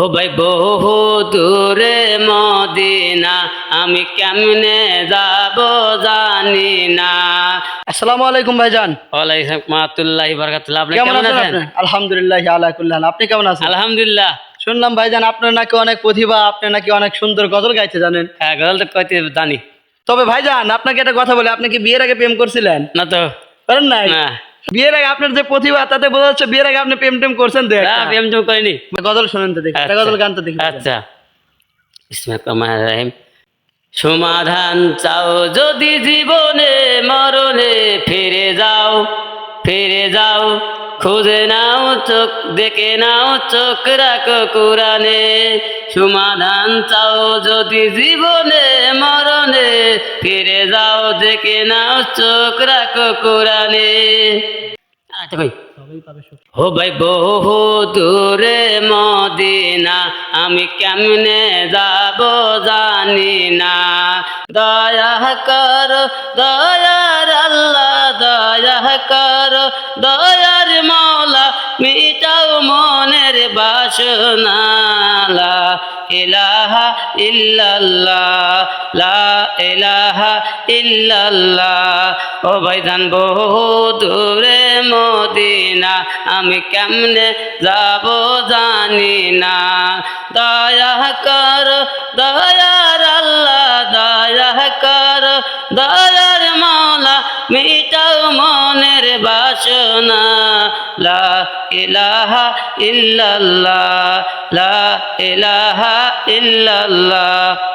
ও ভাই বহু দূরে মদিনা আমি কেমনে যাব জানি না। আসসালামু আলাইকুম ভাইজান। ওয়ালাইকুম মাতুল্লাহ বারাকাতুল্লাহ আপনি কেমন আছেন? আলহামদুলিল্লাহ আল্লাহ কুল্লাহ আপনি কেমন আছেন? আলহামদুলিল্লাহ। শুনলাম ভাইজান আপনার নাকি অনেক প্রতিভা আপনি নাকি অনেক সুন্দর গজল গাইতে জানেন। হ্যাঁ গজল তো কইতে জানি। তবে ভাইজান আপনাকে একটা কথা বলি আপনি কি বিয়ের আগে প্রেম করছিলেন? না তো। করেন নাই? না। বিয়ের আগে আপনার যে প্রতিভা তাতে বোঝা যাচ্ছে বিয়ের আগে আপনি প্রেম টেম করছেন তো একটা। না, প্রেম টেম করিনি গজল শোনেন তো দেখি একটা আচ্ছা। গজল গান তো দেখি আচ্ছা বিসমিল্লাহির সমাধান চাও যদি জীবনে মরণে ফিরে যাও ফিরে যাও খুঁজে নাও চোখ দেখে নাও চোখ রাখো কোরআনে সমাধান চাও যদি জীবনে মরণে ফিরে যাও দেখে নাও চোখ রাখো কোরআনে কই পাবে সুখ। ও ভাই বহু দূরে মদিনা আমি কেমনে যাব জানি না। দয়া কর দয়ার আল্লাহ দয়া কর দয়ার মৌলা মিটাও মনের বাসনা লা ইলাহা ইল্লাল্লাহ লা ইলাহা ইল্লাল্লাহ। ও ভাইজান বহু দূরে মদিনা, আমি কেমনে যাব জানি না। দয়া কর দয়ার আল্লাহ, দয়া কর, দয়ার মৌলা মিটাও মনের বাসনা। লা ইলাহা ইল্লাল্লাহ, লা ইলাহা ইল্লাল্লাহ।